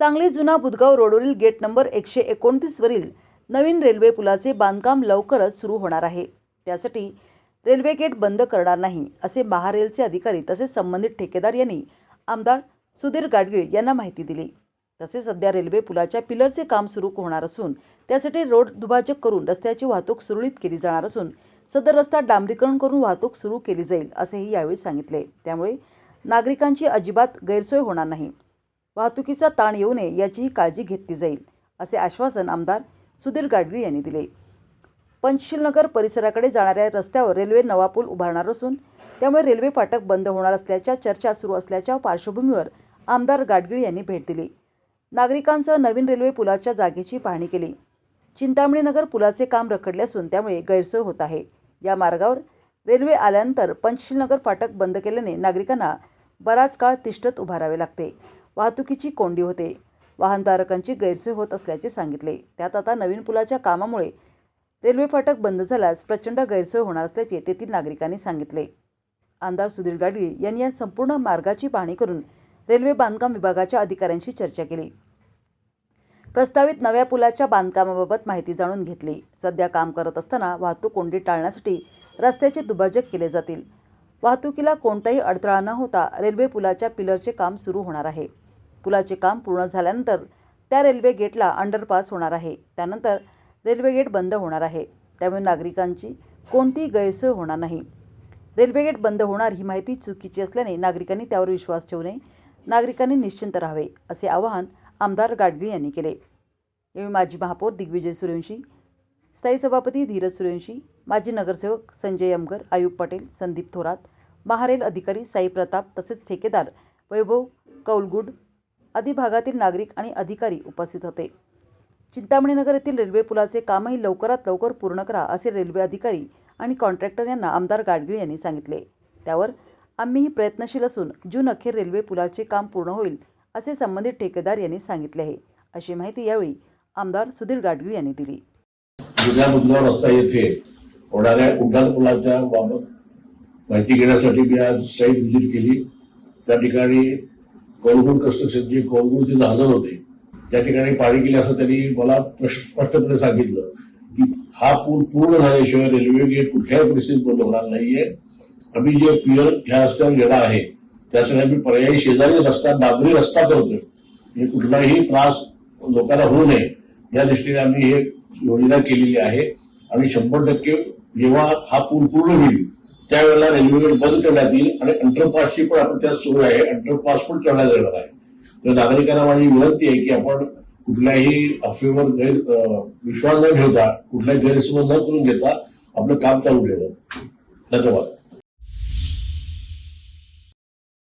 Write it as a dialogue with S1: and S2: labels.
S1: सांगली जुना बुधगाव रोडवरील gate number एकशे एकोणतीसवरील नवीन रेल्वे पुलाचे बांधकाम लवकरच सुरू होणार आहे. त्यासाठी रेल्वे गेट बंद करणार नाही असे महारेलचे अधिकारी तसेच संबंधित ठेकेदार यांनी आमदार सुधीर गाडगीळ यांना माहिती दिली. तसेच सध्या रेल्वे पुलाच्या पिलरचे काम सुरू होणार असून त्यासाठी रोड दुभाजक करून रस्त्याची वाहतूक सुरळीत केली जाणार असून सदर रस्ता डांबरीकरण करून वाहतूक सुरू केली जाईल असेही यावेळी सांगितले. त्यामुळे नागरिकांची अजिबात गैरसोय होणार नाही. वाहतुकीचा ताण येऊ नये याचीही काळजी घेतली जाईल असे आश्वासन आमदार सुधीर गाडगीळ यांनी दिले. पंचशीलनगर परिसराकडे जाणाऱ्या रस्त्यावर रेल्वे नवा पूल उभारणार असून त्यामुळे रेल्वे फाटक बंद होणार असल्याच्या चर्चा सुरू असल्याच्या पार्श्वभूमीवर आमदार गाडगीळ यांनी भेट दिली. नागरिकांसह नवीन रेल्वे पुलाच्या जागेची पाहणी केली. चिंतामणीनगर पुलाचे काम रखडले असून त्यामुळे गैरसोय होत आहे. या मार्गावर रेल्वे आल्यानंतर पंचशीलनगर फाटक बंद केल्याने नागरिकांना बराच काळ तिष्ठत उभारावे लागते. वाहतुकीची कोंडी होते. वाहनधारकांची गैरसोय होत असल्याचे सांगितले. त्यात आता नवीन पुलाच्या कामामुळे रेल्वे फाटक बंद झाल्यास प्रचंड गैरसोय होणार असल्याचे तेथील नागरिकांनी सांगितले. आमदार सुधीर गाडगे यांनी या संपूर्ण मार्गाची पाहणी करून रेल्वे बांधकाम विभागाच्या अधिकाऱ्यांशी चर्चा केली. प्रस्तावित नव्या पुलाच्या बांधकामाबाबत माहिती जाणून घेतली. सध्या काम करत असताना वाहतूक कोंडी टाळण्यासाठी रस्त्याचे दुभाजक केले जातील. वाहतुकीला कोणताही अडथळा न होता रेल्वे पुलाच्या पिलरचे काम सुरू होणार आहे. पुलाचे काम पूर्ण झाल्यानंतर त्या रेल्वे गेटला अंडरपास होणार आहे. त्यानंतर रेल्वे गेट बंद होणार आहे. त्यामुळे नागरिकांची कोणतीही गैरसोय होणार नाही. रेल्वे गेट बंद होणार ही माहिती चुकीची असल्याने नागरिकांनी त्यावर विश्वास ठेवू नये. नागरिकांनी निश्चिंत राहावे असे आवाहन आमदार गाडगीळ यांनी केले. यावेळी माजी महापौर दिग्विजय सूर्यवंशी स्थायी सभापती धीरज सूर्यवंशी माजी नगरसेवक संजय यमगर आयुब पटेल संदीप थोरात महारेल अधिकारी साई प्रताप तसेच ठेकेदार वैभव कौलगुड आदी भागातील नागरिक आणि अधिकारी उपस्थित होते. चिंतामणीनगर येथील रेल्वे पुलाचे कामही लवकरात लवकर पूर्ण करा असे रेल्वे अधिकारी आणि कॉन्ट्रॅक्टर यांना आमदार गाडगीळ यांनी सांगितले. त्यावर आम्हीही प्रयत्नशील असून जून अखेर रेल्वे पुलाचे काम पूर्ण होईल असे संबंधित ठेकेदार यांनी सांगितले आहे. अशी माहिती यावेळी आमदार सुधीर गाडगीळ यांनी दिली.
S2: जुन्या बुधगाव रस्ता येथे होणाऱ्या उड्डाण पुलाच्या बाबत माहिती घेण्यासाठी मी आज साईट व्हिजिट केली. त्या ठिकाणी कोलगुड जे कोलगुड तिथं हजर होते त्या ठिकाणी पाणी गेले असं त्यांनी मला स्पष्टपणे सांगितलं की हा पूल पूर्ण झाल्याशिवाय रेल्वे गेट कुठल्याही परिस्थितीत बंद होणार नाहीये. आम्ही जे पियर ह्या रस्त्यावर येणार आहे त्यासाठी आम्ही पर्यायी शेजारी रस्ता डांबरी रस्ता करतोय. म्हणजे कुठलाही त्रास लोकांना होऊ नये. या दृष्टीने आम्ही हे योजना केलेली आहे. आणि शंभर टक्के जेव्हा हा पूल पूर्ण होईल त्यावेळेला रेल्वे गेट बंद करण्यात येईल आणि अंडरपासची पण आपण त्यात सोय आहे. अंडरपास पण करण्यात येणार आहे. तर नागरिकांना माझी विनंती आहे की आपण कुठल्याही अफवेवर गैर विश्वास न ठेवता कुठल्याही गैरसमज न करून घेता आपलं काम चालू ठेवा. धन्यवाद.